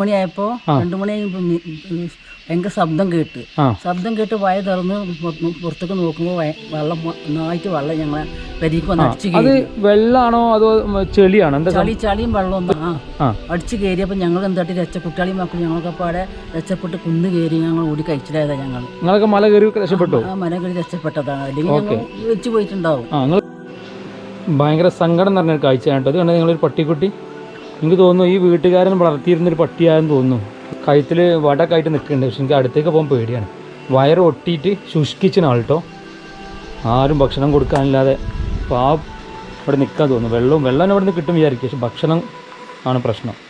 മണിയായപ്പോ രണ്ടു മണിയായപ്പോ നി- ഭയങ്കര ശബ്ദം കേട്ട്. ശബ്ദം കേട്ട് വയ തുറന്ന് പുറത്ത് പുറത്തേക്ക് നോക്കുമ്പോ വെള്ളം നന്നായിട്ട് വെള്ളം ഞങ്ങളെ പെരീക്ക് വന്ന് അടിച്ചു കയറി. വെള്ളാണോ അതോ ചെളിയാണോ? ചളി ചളിയും വെള്ളവും അടിച്ചു കയറിയപ്പോ ഞങ്ങൾ എന്താട്ടി രക്ഷപ്പെട്ടാളിയും മക്കളും ഞങ്ങളൊക്കെ പാടെ രക്ഷപ്പെട്ട് കുന്ന് കയറി ഞങ്ങൾ ഓടി കഴിച്ചിലായതാ ഞങ്ങൾ ഞങ്ങളൊക്കെ മല കയറി രക്ഷപ്പെട്ടു? ആ മല കയറി രക്ഷപ്പെട്ടതാണ്. അല്ലെങ്കിൽ ഞങ്ങൾ വെച്ച് പോയിട്ടുണ്ടാവും. ഭയങ്കര സങ്കടം നിറഞ്ഞൊരു കാഴ്ചയാണ് കേട്ടോ. അത് കണ്ടത് നിങ്ങളൊരു പട്ടിക്കുട്ടി എനിക്ക് തോന്നുന്നു ഈ വീട്ടുകാരൻ വളർത്തിയിരുന്നൊരു പട്ടിയാണെന്ന് തോന്നുന്നു. കഴുത്തിൽ വടക്കായിട്ട് നിൽക്കുന്നുണ്ട്. പക്ഷെ എനിക്ക് അടുത്തേക്ക് പോകാൻ പേടിയാണ്. വയർ ഒട്ടിയിട്ട് ശുഷ്കിച്ചിന് കേട്ടോ ആരും ഭക്ഷണം കൊടുക്കാനില്ലാതെ പാ ഇവിടെ നിൽക്കാൻ തോന്നുന്നു. വെള്ളവും വെള്ളം ഇവിടെ നിന്ന് കിട്ടും വിചാരിക്കും. പക്ഷെ ഭക്ഷണം ആണ് പ്രശ്നം.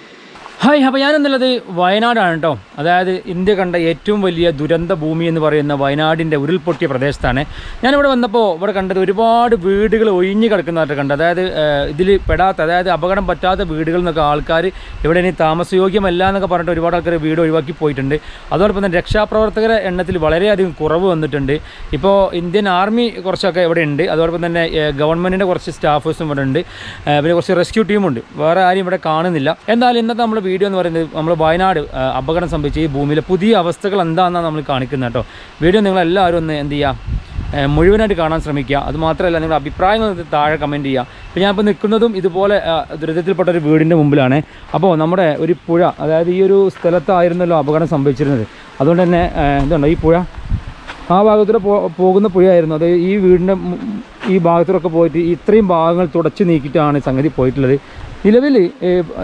ഹായ് അപ്പോൾ ഞാനെന്നുള്ളത് വയനാടാണ് കേട്ടോ അതായത് ഇന്ത്യ കണ്ട ഏറ്റവും വലിയ ദുരന്ത ഭൂമി എന്ന് പറയുന്ന വയനാടിന്റെ ഉരുൾപൊട്ടിയ പ്രദേശത്താണ്. ഞാനിവിടെ വന്നപ്പോൾ ഇവിടെ കണ്ടത് ഒരുപാട് വീടുകൾ ഒഴിഞ്ഞു കിടക്കുന്നതായിട്ട് കണ്ടത്. അതായത് ഇതിൽ പെടാത്ത അതായത് അപകടം പറ്റാത്ത വീടുകൾ എന്നൊക്കെ ആൾക്കാർ ഇവിടെ ഇനി താമസയോഗ്യമല്ല എന്നൊക്കെ പറഞ്ഞിട്ട് ഒരുപാട് ആൾക്കാർ വീട് ഒഴിവാക്കി പോയിട്ടുണ്ട്. അതോടൊപ്പം തന്നെ രക്ഷാപ്രവർത്തകരുടെ എണ്ണത്തിൽ വളരെയധികം കുറവ് വന്നിട്ടുണ്ട്. ഇപ്പോൾ ഇന്ത്യൻ ആർമി കുറച്ചൊക്കെ ഇവിടെ ഉണ്ട്. അതോടൊപ്പം തന്നെ ഗവൺമെന്റിന്റെ കുറച്ച് സ്റ്റാഫേഴ്സും ഇവിടെ ഉണ്ട്. പിന്നെ കുറച്ച് റെസ്ക്യൂ ടീമുണ്ട് വേറെ ആരും ഇവിടെ കാണുന്നില്ല. എന്തായാലും ഇന്നത്തെ നമ്മുടെ വീഡിയോ എന്ന് പറയുന്നത് നമ്മൾ വയനാട് അപകടം സംഭവിച്ച ഈ ഭൂമിയിലെ പുതിയ അവസ്ഥകൾ എന്താണെന്നാണ് നമ്മൾ കാണിക്കുന്നത് കേട്ടോ. വീഡിയോ നിങ്ങളെല്ലാവരും ഒന്ന് എന്ത് ചെയ്യുക മുഴുവനായിട്ട് കാണാൻ ശ്രമിക്കുക. അതുമാത്രമല്ല നിങ്ങളുടെ അഭിപ്രായങ്ങൾ താഴെ കമന്റ് ചെയ്യുക. അപ്പോൾ ഞാനിപ്പോൾ നിൽക്കുന്നതും ഇതുപോലെ ദുരിതത്തിൽപ്പെട്ട ഒരു വീടിന്റെ മുമ്പിലാണ്. അപ്പോൾ നമ്മുടെ ഒരു പുഴ അതായത് ഈ ഒരു സ്ഥലത്തായിരുന്നല്ലോ അപകടം സംഭവിച്ചിരുന്നത്. അതുകൊണ്ട് തന്നെ എന്തുണ്ടോ ഈ പുഴ? ആ ഭാഗത്തൂടെ പോകുന്ന പുഴയായിരുന്നു. അത് ഈ വീടിന്റെ ഈ ഭാഗത്തൂടെ പോയിട്ട് ഇത്രയും ഭാഗങ്ങൾ തുടച്ചു നീക്കിയിട്ടാണ് സംഗതി പോയിട്ടുള്ളത്. നിലവിൽ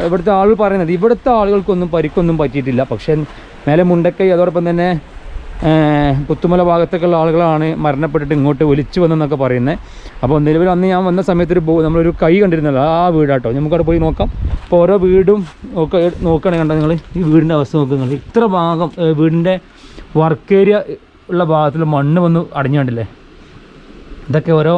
ഇവിടുത്തെ ആളുകൾ പറയുന്നത് ഇവിടുത്തെ ആളുകൾക്കൊന്നും പരിക്കൊന്നും പറ്റിയിട്ടില്ല. പക്ഷേ മേലെ മുണ്ടക്കൈ അതോടൊപ്പം തന്നെ പുത്തുമല ഭാഗത്തേക്കുള്ള ആളുകളാണ് മരണപ്പെട്ടിട്ട് ഇങ്ങോട്ട് ഒലിച്ചു വന്നെന്നൊക്കെ പറയുന്നത്. അപ്പോൾ നിലവിൽ അന്ന് ഞാൻ വന്ന സമയത്ത് ഒരു നമ്മളൊരു കൈ കണ്ടിരുന്നല്ലോ ആ വീടാട്ടോ. നമുക്കവിടെ പോയി നോക്കാം. അപ്പോൾ ഓരോ വീടും ഒക്കെ നോക്കുകയാണെങ്കിൽ കണ്ടാൽ നിങ്ങൾ? ഈ വീടിന്റെ അവസ്ഥ നോക്കുന്നത് ഇത്ര ഭാഗം വീടിന്റെ വർക്ക് ഏരിയ ഉള്ള ഭാഗത്തിൽ മണ്ണ് വന്ന് അടഞ്ഞു കണ്ടില്ലേ ഇതൊക്കെ ഓരോ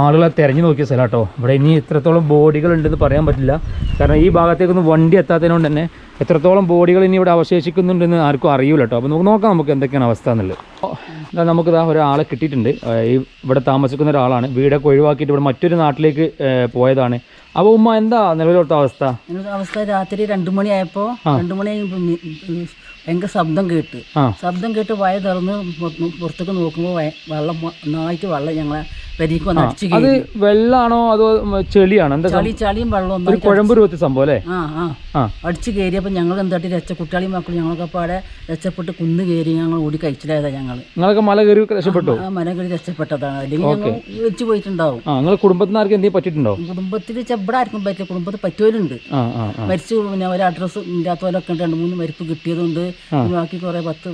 ആളുകളെ തിരഞ്ഞു നോക്കിയ സ്ഥലം കേട്ടോ. ഇവിടെ ഇനി എത്രത്തോളം ബോഡികൾ ഉണ്ടെന്ന് പറയാൻ പറ്റില്ല. കാരണം ഈ ഭാഗത്തേക്കൊന്നും വണ്ടി എത്താത്തതിനോണ്ട് തന്നെ എത്രത്തോളം ബോഡികൾ ഇനി ഇവിടെ അവശേഷിക്കുന്നുണ്ടെന്ന് ആർക്കും അറിയില്ല കേട്ടോ. അപ്പോൾ നമുക്ക് നോക്കാം നമുക്ക് എന്തൊക്കെയാണ് അവസ്ഥ എന്നുള്ളത്. നമുക്കിതാ ഒരാളെ കിട്ടിയിട്ടുണ്ട്. ഈ ഇവിടെ താമസിക്കുന്ന ഒരാളാണ്. വീടൊക്കെ ഒഴിവാക്കിയിട്ട് ഇവിടെ മറ്റൊരു നാട്ടിലേക്ക് പോയതാണ്. അപ്പോൾ ഉമ്മ എന്താ നിലവിലത്തെ അവസ്ഥ? അവസ്ഥ രാത്രി രണ്ടു മണിയായപ്പോൾ രണ്ടു മണിയായപ്പോ ഭയങ്കര ശബ്ദം കേട്ട്. ശബ്ദം കേട്ട് വയ തുറന്ന് പുറത്തേക്ക് നോക്കുമ്പോൾ വെള്ളം നന്നായിട്ട് വെള്ളം ഞങ്ങളെ പെരീക്ക് വന്ന് അടിച്ചു അത് വെള്ളാണോ അതോ ചെളിയാണോ? ചളി ചളിയും വെള്ളം കുഴമ്പ് രൂപത്തിൽ സംഭവം അല്ലേ? ആ അടിച്ചു കയറിയപ്പോൾ ഞങ്ങൾ എന്താട്ടി രക്ഷ കുട്ടികളെയും മക്കളും ഞങ്ങളൊക്കെ പാടെ രക്ഷപ്പെട്ട് കുന്ന് കയറി ഞങ്ങൾ ഓടി കഴിച്ചിലായതാ ഞങ്ങൾ നിങ്ങളൊക്കെ മല കയറി രക്ഷപ്പെട്ടു? മല കയറി രക്ഷപ്പെട്ടതാണ്. അല്ലെങ്കിൽ ഞങ്ങൾ വെച്ച് പോയിട്ടുണ്ടാവും. നിങ്ങൾ കുടുംബത്തിന് ആർക്കും എന്തെങ്കിലും പറ്റിയിട്ടുണ്ടോ? കുടുംബത്തിൽ ചെവിടെ ആർക്കും പറ്റില്ല. കുടുംബത്തിൽ പറ്റിയവരുണ്ട് മരിച്ചു പിന്നെ ഒരു അഡ്രസ്സ് ഇല്ലാത്തവരൊക്കെ ഉണ്ട്. രണ്ട് മൂന്ന് മരിപ്പ് കിട്ടിയതുണ്ട്. ബാക്കി കുറേ പത്ത്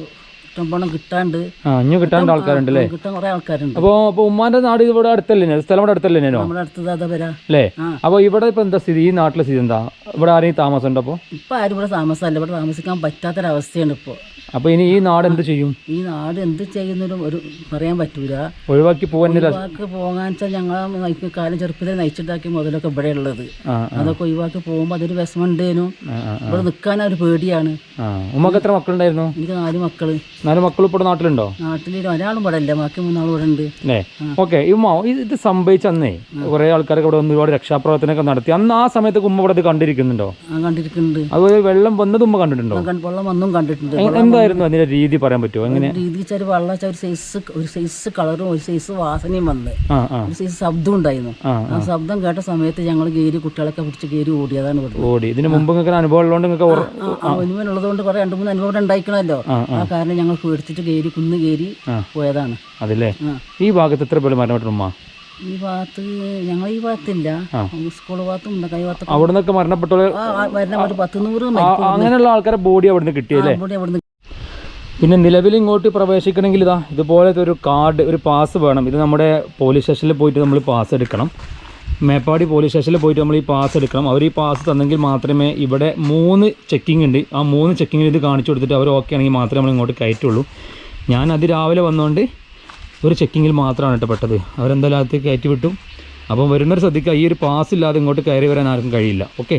ഇഷ്ടംപോണം കിട്ടാണ്ട്. ആ ഇഞ്ഞു കിട്ടാണ്ട് ആൾക്കാരുണ്ട് അല്ലേ? കിട്ടാൻ കുറേ ആൾക്കാരുണ്ട്. അപ്പോ അപ്പോൾ ഉമ്മാന്റെ നാട് ഇവിടെ അടുത്തല്ലേ? സ്ഥലം ഇവിടെ അടുത്തല്ലേ നമ്മുടെ അടുത്തത് അതാ വരാ. അല്ലേ? അപ്പൊ ഇവിടെ ഇപ്പൊ എന്താ സ്ഥിതി? ഈ നാട്ടിലെ സ്ഥിതി എന്താ? ഇവിടെ ആരെയും താമസം ഉണ്ടോ ഇപ്പൊ ഇപ്പം ആരും ഇവിടെ താമസമല്ല. ഇവിടെ താമസിക്കാൻ പറ്റാത്തൊരവസ്ഥയാണ് ഇപ്പോൾ അപ്പോൾ ഇനി ഈ നാട് എന്ത് ചെയ്യും? ഈ നാട് എന്ത് ചെയ്യുന്നതും ഒരു പറയാൻ പറ്റൂല. ഒഴിവാക്കി പോകാനില്ല ഒഴിവാക്കി പോകാൻ വെച്ചാൽ ഞങ്ങൾ കാലം ചെറുപ്പത്തിൽ നയിച്ചിട്ടാക്കി മുതലൊക്കെ ഇവിടെ ഉള്ളത് അതൊക്കെ ഒഴിവാക്കി പോകുമ്പോൾ അതൊരു വിഷമമുണ്ടേനു. ഇവിടെ നിൽക്കാൻ ഒരു പേടിയാണ്. ഉമ്മക്ക് എത്ര മക്കളുണ്ടായിരുന്നു? എനിക്ക് നാല് മക്കൾ. നാല് മക്കൾ ഇപ്പോൾ നാട്ടിലുണ്ടോ? നാട്ടിൽ ഒരാളും ഇവിടെ ഇല്ല ബാക്കി മൂന്നാളും ഇവിടെ ഉണ്ട്. ഓക്കെ ഉമ്മ ഇത് സംഭവിച്ചന്നേ സംഭവിച്ച അന്നേ കുറേ ആൾക്കാരൊക്കെ ഇവിടെ വന്ന് ഒരുപാട് രക്ഷാപ്രവർത്തനമൊക്കെ നടത്തി. അന്ന് ആ സമയത്ത് ഉമ്മ ഇവിടെ കണ്ടിരിക്കുന്നുണ്ടോ? കണ്ടിരിക്കുന്നുണ്ട്. അതുപോലെ വെള്ളം വന്നതും ഉമ്മ കണ്ടിട്ടുണ്ടോ? വെള്ളം വന്നും കണ്ടിട്ടുണ്ട്. എന്തായിരുന്നു അതിന്റെ രീതി പറയാൻ പറ്റുമോ എങ്ങനെ? രീതി വെച്ചാൽ വെള്ളം വെച്ചാൽ ഒരു സൈസ് ഒരു സൈസ് കളറും ഒരു സൈസ് വാസനയും വന്ന്. ഒരു സൈസ് ശബ്ദം ഉണ്ടായിരുന്നു. ആ ശബ്ദം കേട്ട സമയത്ത് ഞങ്ങൾ കയറി കുട്ടികളൊക്കെ പിടിച്ച് കയറി ഓടിയതാണ് ഓടി. ഇതിന് മുമ്പ് നിങ്ങൾക്ക് അനുഭവം ഉള്ളതുകൊണ്ട് നിങ്ങൾക്ക് അനുഭവം ഉള്ളതുകൊണ്ട് കുറെ രണ്ട് മൂന്ന് അനുഭവം ഉണ്ടായിക്കണല്ലോ ആ കാരണം ഞങ്ങൾ പേടിച്ചിട്ട് കയറി കുന്ന് കയറി പോയതാണ്. അതല്ലേ? ഈ ഭാഗത്ത് എത്ര പേര് മരണപ്പെട്ടു ഉമ്മ? ഈ ഭാഗത്ത് ഞങ്ങൾ ഈ ഭാഗത്തില്ല. സ്കൂൾ ഭാഗത്തും അവിടെ നിന്നൊക്കെ മരണപ്പെട്ടു പത്ത് നൂറ് അങ്ങനെയുള്ള ആൾക്കാരെ ബോഡി അവിടെ നിന്ന് കിട്ടിയല്ലേ ബോഡി അവിടുന്ന് പിന്നെ നിലവിൽ ഇങ്ങോട്ട് പ്രവേശിക്കണമെങ്കിൽ ഇതാ ഇതുപോലത്തെ ഒരു കാർഡ് ഒരു പാസ് വേണം. ഇത് നമ്മുടെ പോലീസ് സ്റ്റേഷനിൽ പോയിട്ട് നമ്മൾ പാസ് എടുക്കണം. മേപ്പാടി പോലീസ് സ്റ്റേഷനിൽ പോയിട്ട് നമ്മൾ ഈ പാസ് എടുക്കണം. അവർ ഈ പാസ് തന്നെങ്കിൽ മാത്രമേ ഇവിടെ മൂന്ന് ചെക്കിംഗ് ഉണ്ട്. ആ മൂന്ന് ചെക്കിങ്ങിൽ ഇത് കാണിച്ചു കൊടുത്തിട്ട് അവർ ഓക്കെ ആണെങ്കിൽ മാത്രമേ നമ്മൾ ഇങ്ങോട്ട് കയറ്റുള്ളൂ. ഞാൻ അതിരാവിലെ വന്നുകൊണ്ട് ഒരു ചെക്കിങ്ങിൽ മാത്രമാണ് കേട്ടോ പെട്ടത്. അവരെന്തായാലും കയറ്റി വിട്ടു. അപ്പം വരുന്നവർ ശ്രദ്ധിക്കുക ഈ ഒരു പാസ് ഇല്ലാതെ ഇങ്ങോട്ട് കയറി വരാൻ ആർക്കും കഴിയില്ല. ഓക്കെ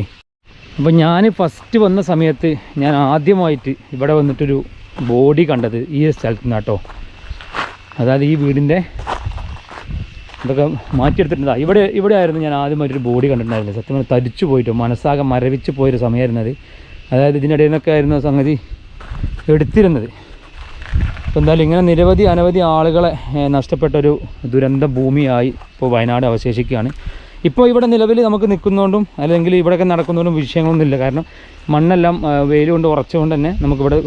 അപ്പം ഞാൻ ഫസ്റ്റ് വന്ന സമയത്ത് ഞാൻ ആദ്യമായിട്ട് ഇവിടെ വന്നിട്ടൊരു ബോഡി കണ്ടത് ഈ സ്ഥലത്ത് നിന്ന് കേട്ടോ അതായത് ഈ വീടിന്റെ ഇതൊക്കെ മാറ്റിയെടുത്തിട്ടുണ്ട്. ഇവിടെ ഇവിടെ ആയിരുന്നു ഞാൻ ആദ്യമായിട്ടൊരു ബോഡി കണ്ടിട്ടുണ്ടായിരുന്നത്. സത്യം പറഞ്ഞാൽ തരിച്ചു പോയിട്ട് മനസ്സാകെ മരവിച്ച് പോയൊരു സമയമായിരുന്നു അത് അതായത് ഇതിനിടയിൽ നിന്നൊക്കെ ആയിരുന്നു സംഗതി എടുത്തിരുന്നത്. അപ്പോൾ എന്തായാലും ഇങ്ങനെ നിരവധി അനവധി ആളുകളെ നഷ്ടപ്പെട്ടൊരു ദുരന്ത ഭൂമിയായി ഇപ്പോൾ വയനാട് അവശേഷിക്കുകയാണ്. ഇപ്പോൾ ഇവിടെ നിലവിൽ നമുക്ക് നിൽക്കുന്നതുകൊണ്ടും അല്ലെങ്കിൽ ഇവിടെയൊക്കെ നടക്കുന്നതുകൊണ്ടും വിഷയങ്ങളൊന്നുമില്ല. കാരണം മണ്ണെല്ലാം വെയിൽ കൊണ്ട് ഉറച്ചുകൊണ്ട് തന്നെ നമുക്കിവിടെ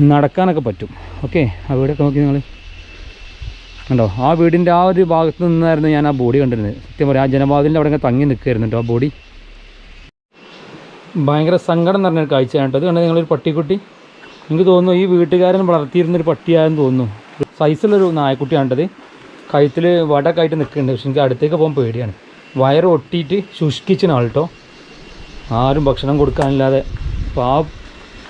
നടക്കാനൊക്കെ പറ്റും. ഓക്കെ ആ വീടൊക്കെ നോക്കി നിങ്ങൾ കണ്ടോ? ആ വീടിന്റെ ആ ഒരു ഭാഗത്ത് നിന്നായിരുന്നു ഞാൻ ആ ബോഡി കണ്ടിരുന്നത്. സത്യം പറയാം ആ ജനവാതിലിന്റെ അവിടെ തങ്ങി നിൽക്കുകയായിരുന്നു കേട്ടോ ആ ബോഡി. ഭയങ്കര സങ്കടം നിറഞ്ഞൊരു കാഴ്ചയാണ് കേട്ടോ. അത് കണ്ടത് നിങ്ങളൊരു പട്ടിക്കുട്ടി? എനിക്ക് തോന്നുന്നു ഈ വീട്ടുകാരൻ വളർത്തിയിരുന്നൊരു പട്ടിയായെന്ന് തോന്നുന്നു. സൈസുള്ളൊരു നായക്കുട്ടിയാണ്ടത് കഴുത്തിൽ വടക്കായിട്ട് നിൽക്കുന്നുണ്ട്. പക്ഷെ എനിക്ക് അടുത്തേക്ക് പോകാൻ പേടിയാണ്. വയറ് ഒട്ടിയിട്ട് ശുഷ്കിച്ചിനാൾ കേട്ടോ. ആരും ഭക്ഷണം കൊടുക്കാനില്ലാതെ. അപ്പോൾ ആ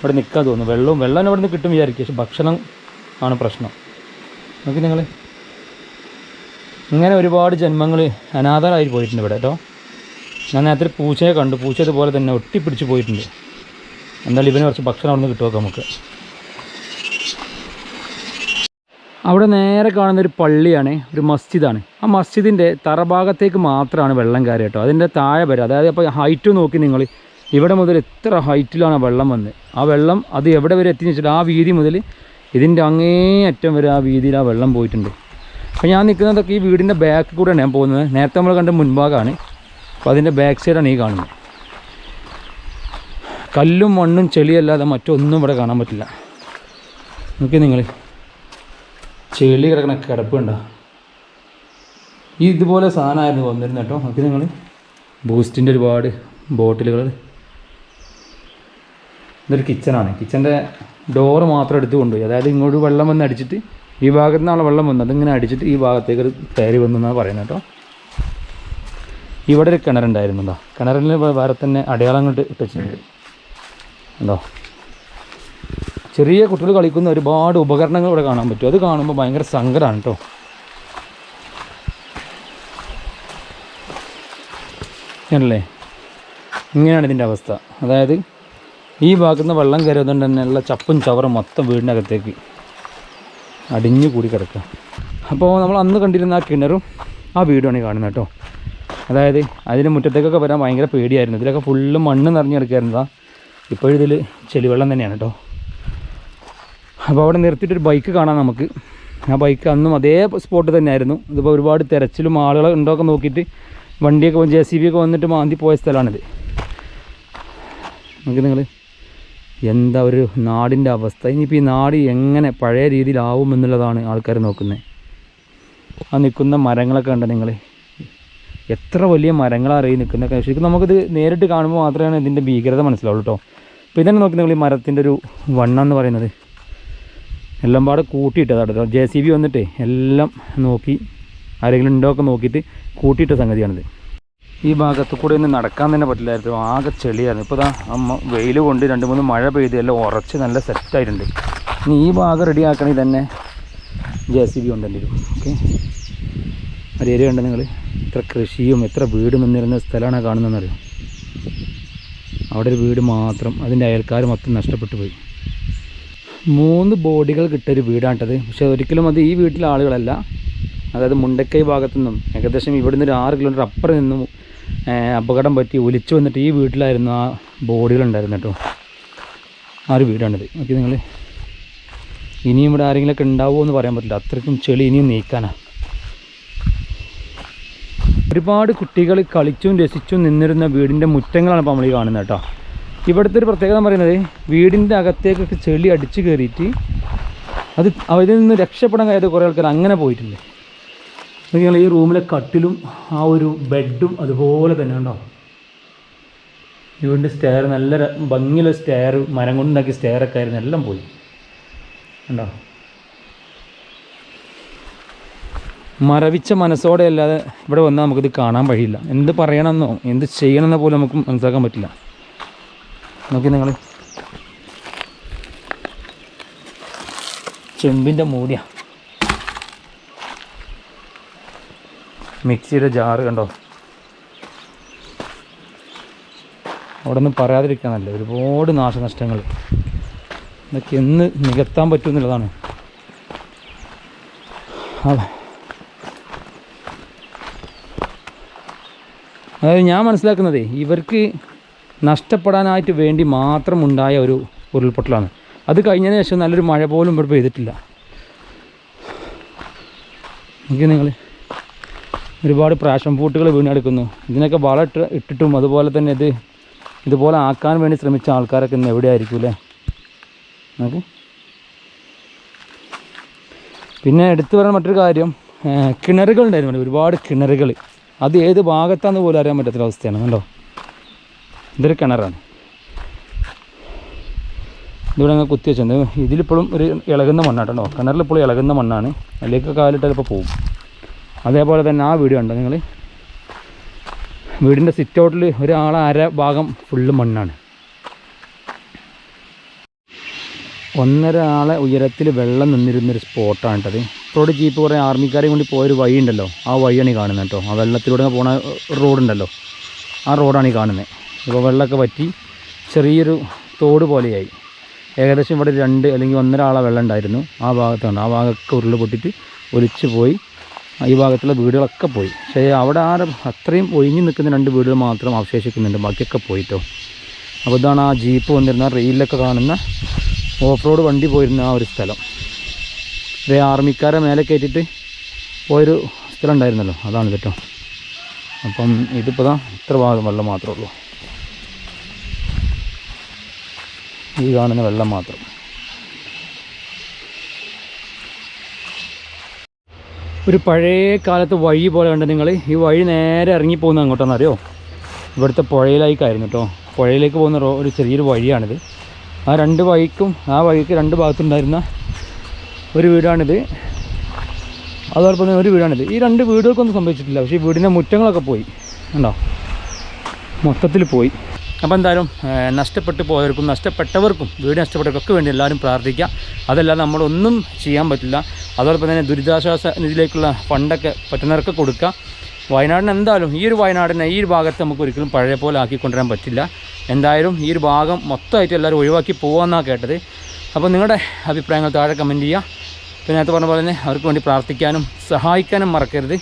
ഇവിടെ നിൽക്കാൻ തോന്നുന്നു. വെള്ളവും വെള്ളം ഇവിടെ നിന്ന് കിട്ടും വിചാരിക്കും. പക്ഷെ ഭക്ഷണം ആണ് പ്രശ്നം. നോക്കി നിങ്ങൾ ഇങ്ങനെ ഒരുപാട് ജന്മങ്ങൾ അനാഥരായി പോയിട്ടുണ്ട് ഇവിടെ കേട്ടോ. ഞാൻ നേരത്തെ പൂച്ചയെ കണ്ടു. പൂച്ച ഇതുപോലെ തന്നെ ഒട്ടിപ്പിടിച്ച് പോയിട്ടുണ്ട്. എന്തായാലും ഇവന് കുറച്ച് ഭക്ഷണം അവിടെ നിന്ന് കിട്ടുമൊക്കെ നമുക്ക്. അവിടെ നേരെ കാണുന്ന ഒരു പള്ളിയാണ് ഒരു മസ്ജിദാണ്. ആ മസ്ജിദിന്റെ തറഭാഗത്തേക്ക് മാത്രമാണ് വെള്ളം കയറി കേട്ടോ. അതിന്റെ താഴെ വരെ അതായത് അപ്പോൾ ഹൈറ്റ് നോക്കി നിങ്ങൾ. ഇവിടെ മുതൽ എത്ര ഹൈറ്റിലാണ് വെള്ളം വന്നത് ആ വെള്ളം അത് എവിടെ വരെ എത്തിയെന്ന് വെച്ചിട്ട് ആ വീതി മുതൽ ഇതിന്റെ അങ്ങേ അറ്റം വരെ ആ വീതിയിൽ ആ വെള്ളം പോയിട്ടുണ്ട്. അപ്പോൾ ഞാൻ നിൽക്കുന്നതൊക്കെ ഈ വീടിന്റെ ബാക്ക് കൂടെയാണ് ഞാൻ പോകുന്നത്. നേരത്തെ നമ്മൾ കണ്ട മുൻഭാഗമാണ്. അപ്പോൾ അതിന്റെ ബാക്ക് സൈഡാണ് ഈ കാണുന്നത്. കല്ലും മണ്ണും ചെളിയല്ലാതെ മറ്റൊന്നും ഇവിടെ കാണാൻ പറ്റില്ല. നോക്കി നിങ്ങൾ. ചെളി കിടക്കണ കിടപ്പ് കണ്ടോ? ഈ ഇതുപോലെ സാധനമായിരുന്നു വന്നിരുന്നു കേട്ടോ. നോക്കി നിങ്ങൾ. ബൂസ്റ്റിന്റെ ഒരുപാട് ബോട്ടിലുകൾ. ഇതൊരു കിച്ചണാണ് കിച്ചന്റെ ഡോറ് മാത്രം എടുത്തു കൊണ്ടുപോയി. അതായത് ഇങ്ങോട്ട് വെള്ളം വന്ന് അടിച്ചിട്ട് ഈ ഭാഗത്തു നിന്നാണ് വെള്ളം വന്നത്? അതിങ്ങനെ അടിച്ചിട്ട് ഈ ഭാഗത്തേക്ക് കയറി വന്നു എന്നാണ് പറയുന്നത് കേട്ടോ. ഇവിടെ ഒരു കിണറുണ്ടായിരുന്നു എന്താ കിണറിന് വേറെ തന്നെ അടയാളം കൊണ്ട് ഇട്ടിട്ടുണ്ട് ഉണ്ടോ? ചെറിയ കുട്ടികൾ കളിക്കുന്ന ഒരുപാട് ഉപകരണങ്ങൾ ഇവിടെ കാണാൻ പറ്റും. അത് കാണുമ്പോൾ ഭയങ്കര സങ്കടമാണ് കേട്ടോ ഇങ്ങനെയാണ് ഇതിന്റെ അവസ്ഥ. അതായത് ഈ ഭാഗത്ത് നിന്ന് വെള്ളം കയറുന്നതുകൊണ്ട് തന്നെ ഉള്ള ചപ്പും ചവറും മൊത്തം വീടിനകത്തേക്ക് അടിഞ്ഞു കൂടി കിടക്കുക. അപ്പോൾ നമ്മൾ അന്ന് കണ്ടിരുന്ന ആ കിണറും ആ വീടുമാണ് ഈ കാണുന്നത് കേട്ടോ. അതായത് അതിന് മുറ്റത്തേക്കൊക്കെ വരാൻ ഭയങ്കര പേടിയായിരുന്നു. ഇതിലൊക്കെ ഫുള്ള് മണ്ണ് നിറഞ്ഞു കിടക്കായിരുന്നതാ ഇപ്പോഴിതിൽ ചെളിവെള്ളം തന്നെയാണ് കേട്ടോ. അപ്പോൾ അവിടെ നിർത്തിയിട്ടൊരു ബൈക്ക് കാണാം നമുക്ക്. ആ ബൈക്ക് അന്നും അതേ സ്പോട്ട് തന്നെയായിരുന്നു. ഇതിപ്പോൾ ഒരുപാട് തിരച്ചിലും ആളുകൾ ഉണ്ടോക്കെ നോക്കിയിട്ട് വണ്ടിയൊക്കെ ജെ സി ബി ഒക്കെ വന്നിട്ട് മാന്തി പോയ സ്ഥലമാണിത്. നമുക്ക് നിങ്ങൾ എന്താ ഒരു നാടിന്റെ അവസ്ഥ? ഇനിയിപ്പോൾ ഈ നാട് എങ്ങനെ പഴയ രീതിയിലാവും എന്നുള്ളതാണ് ആൾക്കാർ നോക്കുന്നത് ആ നിൽക്കുന്ന മരങ്ങളൊക്കെ കണ്ടോ നിങ്ങൾ എത്ര വലിയ മരങ്ങളാണ് ഈ നിൽക്കുന്നത് ശരിക്കും നമുക്കിത് നേരിട്ട് കാണുമ്പോൾ മാത്രമേ ഇതിന്റെ ഭീകരത മനസ്സിലാവുള്ളൂ കേട്ടോ. അപ്പോൾ ഇതന്നെ നോക്കി നിങ്ങൾ ഈ മരത്തിന്റെ ഒരു വണ്ണം എന്ന് പറയുന്നത്. എല്ലാം പാടെ കൂട്ടിയിട്ടതാണ് കേട്ടോ. ജെ സി ബി വന്നിട്ട് എല്ലാം നോക്കി ആരെങ്കിലും ഉണ്ടോ ഒക്കെ നോക്കിയിട്ട് കൂട്ടിയിട്ട സംഗതിയാണിത്. ഈ ഭാഗത്ത് കൂടെ ഒന്നും നടക്കാൻ തന്നെ പറ്റില്ലായിരുന്നു. ആകെ ചെളിയായിരുന്നു. ഇപ്പോൾ ദാ അമ്മ വെയിൽ കൊണ്ട് രണ്ട് മൂന്ന് മഴ പെയ്ത് എല്ലാം ഉറച്ച് നല്ല സെറ്റായിട്ടുണ്ട് ഇനി ഈ ഭാഗം റെഡി ആക്കണമെങ്കിൽ തന്നെ ജെ സി ബി കൊണ്ടേണ്ടി വരും. ഓക്കെ ഒരു കണ്ട് നിങ്ങൾ എത്ര കൃഷിയും എത്ര വീട് നിന്നിരുന്ന സ്ഥലമാണ് കാണുന്നതെന്നറിയോ അവിടെ ഒരു വീട് മാത്രം അതിന്റെ അയൽക്കാർ മൊത്തം നഷ്ടപ്പെട്ടു പോയി. മൂന്ന് ബോഡികൾ കിട്ടിയൊരു വീടാണിട്ടത്. പക്ഷേ ഒരിക്കലും അത് ഈ വീട്ടിലെ ആളുകളല്ല. അതായത് മുണ്ടക്കൈ ഭാഗത്തു നിന്നും ഏകദേശം ഇവിടുന്ന് ഒരു ആറ് കിലോമീറ്റർ അപ്പുറം നിന്നും അപകടം പറ്റി ഒലിച്ചു വന്നിട്ട് ഈ വീട്ടിലായിരുന്നു ആ ബോഡികൾ ഉണ്ടായിരുന്നു കേട്ടോ. ആ ഒരു വീടാണിത്. ഓക്കെ നിങ്ങൾ ഇനിയും ഇവിടെ ആരെങ്കിലുമൊക്കെ ഉണ്ടാവുമോ എന്ന് പറയാൻ പറ്റില്ല. അത്രയ്ക്കും ചെളി ഇനിയും നീക്കാനാണ് ഒരുപാട് കുട്ടികൾ കളിച്ചും രസിച്ചും നിന്നിരുന്ന വീടിന്റെ മുറ്റങ്ങളാണ് ഇപ്പോൾ നമ്മൾ ഈ കാണുന്നത് കേട്ടോ. ഇവിടുത്തെ ഒരു പ്രത്യേകത പറയുന്നത് വീടിന്റെ അകത്തേക്കൊക്കെ ചെളി അടിച്ചു കയറിയിട്ട് അത് അതിൽ നിന്ന് രക്ഷപ്പെടാൻ കഴിയാതെ കുറേ ആൾക്കാർ അങ്ങനെ പോയിട്ടുണ്ട്. നിങ്ങൾ ഈ റൂമിലെ കട്ടിലും ആ ഒരു ബെഡും അതുപോലെ തന്നെ ഉണ്ടോ? ഇവിടെ സ്റ്റെയർ നല്ല ഭംഗിയുള്ള സ്റ്റെയർ മരം കൊണ്ടുണ്ടാക്കിയ സ്റ്റെയറൊക്കെ ആയിരുന്നു. എല്ലാം പോയി. ഉണ്ടോ മരവിച്ച മനസ്സോടെ അല്ലാതെ ഇവിടെ വന്നാൽ നമുക്കിത് കാണാൻ വഴിയില്ല. എന്ത് പറയണമെന്നോ എന്ത് ചെയ്യണമെന്നോ പോലും നമുക്ക് മനസ്സിലാക്കാൻ പറ്റില്ല. നോക്കി നിങ്ങൾ ചെമ്പിന്റെ മൂടിയ. മിക്സിയുടെ ജാറ് കണ്ടോ? അവിടെ നിന്ന് പറയാതിരിക്കാനല്ലേ ഒരുപാട് നാശനഷ്ടങ്ങൾ. ഇതൊക്കെ എന്ന് നികത്താൻ പറ്റും എന്നുള്ളതാണ് അതെ. അതായത് ഞാൻ മനസ്സിലാക്കുന്നത് ഇവർക്ക് നഷ്ടപ്പെടാനായിട്ട് വേണ്ടി മാത്രം ഉണ്ടായ ഒരു ഉരുൾപൊട്ടലാണ്. അത് കഴിഞ്ഞതിന് ശേഷം നല്ലൊരു മഴ പോലും ഇവിടെ പെയ്തിട്ടില്ല. നിങ്ങൾ ഒരുപാട് പ്രാഷൻ പൂട്ടുകൾ വീണെടുക്കുന്നു. ഇതിനൊക്കെ വളം ഇട്ട് ഇട്ടിട്ടും അതുപോലെ തന്നെ ഇത് ഇതുപോലെ ആക്കാൻ വേണ്ടി ശ്രമിച്ച ആൾക്കാരൊക്കെ ഇന്ന് എവിടെയായിരിക്കും അല്ലേ? നമുക്ക് പിന്നെ എടുത്തു പറയാൻ മറ്റൊരു കാര്യം കിണറുകൾ ഉണ്ടായിരുന്നു. ഒരുപാട് കിണറുകൾ. അത് ഏത് ഭാഗത്താന്ന് പോലും അറിയാൻ പറ്റാത്തൊരു അവസ്ഥയാണ്. കണ്ടോ? ഇതൊരു കിണറാണ്. ഇതിവിടെ അങ്ങ് കുത്തി വെച്ചിട്ടുണ്ട്. ഇതിലിപ്പോഴും ഒരു ഇളകുന്ന മണ്ണാട്ടോ കിണറിലിപ്പോഴും ഇളകുന്ന മണ്ണാണ്. അതിലേക്ക് കാലിട്ട് ചിലപ്പോൾ പോകും. അതേപോലെ തന്നെ ആ വീട് കണ്ടോ നിങ്ങൾ വീടിന്റെ സിറ്റ് ഔട്ടിൽ ഒരാളെ അര ഭാഗം ഫുള്ള് മണ്ണാണ്. ഒന്നര ആളെ ഉയരത്തിൽ വെള്ളം നിന്നിരുന്നൊരു സ്പോട്ടാണ് കേട്ടത്. റോഡ് ജീപ്പ് കുറേ ആർമിക്കാരെയും കൊണ്ട് പോയൊരു വഴി ഉണ്ടല്ലോ. ആ വഴിയാണ് ഈ കാണുന്നത് കേട്ടോ. ആ വെള്ളത്തിലൂടെ പോണ റോഡുണ്ടല്ലോ ആ റോഡാണ് ഈ കാണുന്നത്. ഇപ്പോൾ വെള്ളമൊക്കെ വറ്റി ചെറിയൊരു തോട് പോലെയായി. ഏകദേശം ഇവിടെ രണ്ട് അല്ലെങ്കിൽ ഒന്നര ആളെ വെള്ളം ഉണ്ടായിരുന്നു. ആ ഭാഗത്താണ്. ആ ഭാഗമൊക്കെ ഉരുൾ പൊട്ടിയിട്ട് ഒലിച്ചു പോയി. ഈ ഭാഗത്തുള്ള വീടുകളൊക്കെ പോയി. പക്ഷേ അവിടെ ആ അത്രയും ഒഴിഞ്ഞു നിൽക്കുന്ന രണ്ട് വീടുകൾ മാത്രം അവശേഷിക്കുന്നുണ്ട്. ബാക്കിയൊക്കെ പോയിട്ടോ. അപ്പോൾ ഇതാണ് ആ ജീപ്പ് വന്നിരുന്ന റെയിലൊക്കെ കാണുന്ന ഓഫ് റോഡ് വണ്ടി പോയിരുന്ന ആ ഒരു സ്ഥലം. ഇതേ ആർമിക്കാരെ മേലെ കയറ്റിയിട്ട് പോയൊരു സ്ഥലം ഉണ്ടായിരുന്നല്ലോ. അതാണ് കേട്ടോ. അപ്പം ഇതിപ്പോൾ ദാ ഇത്ര ഭാഗം വെള്ളം മാത്രമേ ഉള്ളൂ. ഈ കാണുന്ന വെള്ളം മാത്രം. ഒരു പഴയ കാലത്ത് വഴി പോലെ കണ്ട് നിങ്ങൾ ഈ വഴി നേരെ ഇറങ്ങി പോകുന്നത് അങ്ങോട്ടാണെന്ന് അറിയോ ഇവിടുത്തെ പുഴയിലേക്കായിരുന്നു കേട്ടോ. പുഴയിലേക്ക് പോകുന്ന ഒരു ചെറിയൊരു വഴിയാണിത്. ആ രണ്ട് വഴിക്കും ആ വഴിക്ക് രണ്ട് ഭാഗത്തുണ്ടായിരുന്ന ഒരു വീടാണിത്. അതോടൊപ്പം തന്നെ ഒരു വീടാണിത്. ഈ രണ്ട് വീടുകൾക്കൊന്നും സംഭവിച്ചിട്ടില്ല. പക്ഷേ ഈ വീടിന്റെ മുറ്റങ്ങളൊക്കെ പോയി. ഉണ്ടോ മൊത്തത്തിൽ പോയി. അപ്പോൾ എന്തായാലും നഷ്ടപ്പെട്ടു പോയവർക്കും നഷ്ടപ്പെട്ടവർക്കും വീട് നഷ്ടപ്പെട്ടവർക്കൊക്കെ വേണ്ടി എല്ലാവരും പ്രാർത്ഥിക്കുക. അതല്ലാതെ നമ്മളൊന്നും ചെയ്യാൻ പറ്റില്ല. അതോടൊപ്പം തന്നെ ദുരിതാശ്വാസ നിധിയിലേക്കുള്ള ഫണ്ടൊക്കെ പറ്റുന്നവർക്ക് കൊടുക്കുക. വയനാടിന് എന്തായാലും ഈ ഒരു വയനാടിനെ ഈ ഒരു ഭാഗത്ത് നമുക്ക് ഒരിക്കലും പഴയ പോലെ ആക്കിക്കൊണ്ടുവരാൻ പറ്റില്ല. എന്തായാലും ഈ ഒരു ഭാഗം മൊത്തമായിട്ട് എല്ലാവരും ഒഴിവാക്കി പോകാമെന്നാണ് കേട്ടത്. അപ്പോൾ നിങ്ങളുടെ അഭിപ്രായങ്ങൾ താഴെ കമന്റ് ചെയ്യുക. പിന്നെ നേരത്തെ പറഞ്ഞ പോലെ തന്നെ അവർക്ക് വേണ്ടി പ്രാർത്ഥിക്കാനും സഹായിക്കാനും മറക്കരുത്.